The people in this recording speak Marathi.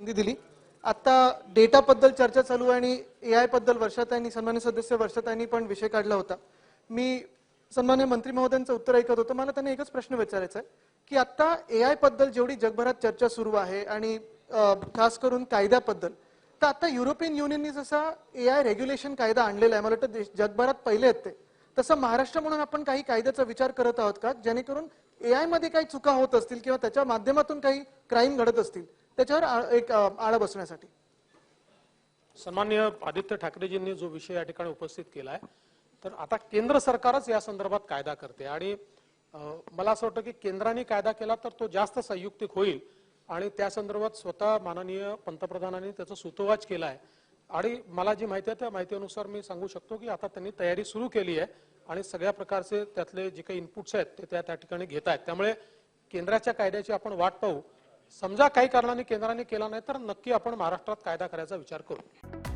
संधी दिली. आता डेटाबद्दल चर्चा चालू आहे आणि ए आयबद्दल वर्षाताईंनी सन्मान्य सदस्य वर्षाताईंनी पण विषय काढला होता. मी सन्मान्य मंत्री महोदयांचं उत्तर ऐकत होतं. मला त्यांना एकच प्रश्न विचारायचा आहे की आता ए आयबद्दल जेवढी जगभरात चर्चा सुरू आहे आणि खास करून कायद्याबद्दल तर आता युरोपियन युनियननी जसा ए आय रेग्युलेशन कायदा आणलेला आहे मला वाटतं जगभरात पहिले आहेत ते तसं महाराष्ट्र म्हणून आपण काही कायद्याचा विचार करत आहोत का जेणेकरून ए आयमध्ये काही चुका होत असतील किंवा त्याच्या माध्यमातून काही क्राईम घडत असतील? त्याच्यावर आ- एक आळा बसण्यासाठी. सन्मान्य आदित्य ठाकरेजींनी जो विषय या ठिकाणी उपस्थित केला आहे तर आता केंद्र सरकारच या संदर्भात कायदा करते. आणि मला असं वाटतं की केंद्राने कायदा केला तर तो जास्त संयुक्तिक होईल. आणि त्या संदर्भात स्वतः माननीय पंतप्रधानांनी त्याचा सुतोवाच केला आहे आणि मला जी माहिती आहे त्या माहितीनुसार मी सांगू शकतो की आता त्यांनी तयारी सुरू केली आहे. आणि सगळ्या प्रकारचे त्यातले जे काही इनपुट्स आहेत ते त्या त्या ठिकाणी घेत आहेत. त्यामुळे केंद्राच्या कायद्याची आपण वाट पाहू. समजा काही कारणाने केंद्राने केला नाही तर नक्की आपण महाराष्ट्रात कायदा करायचा विचार करू.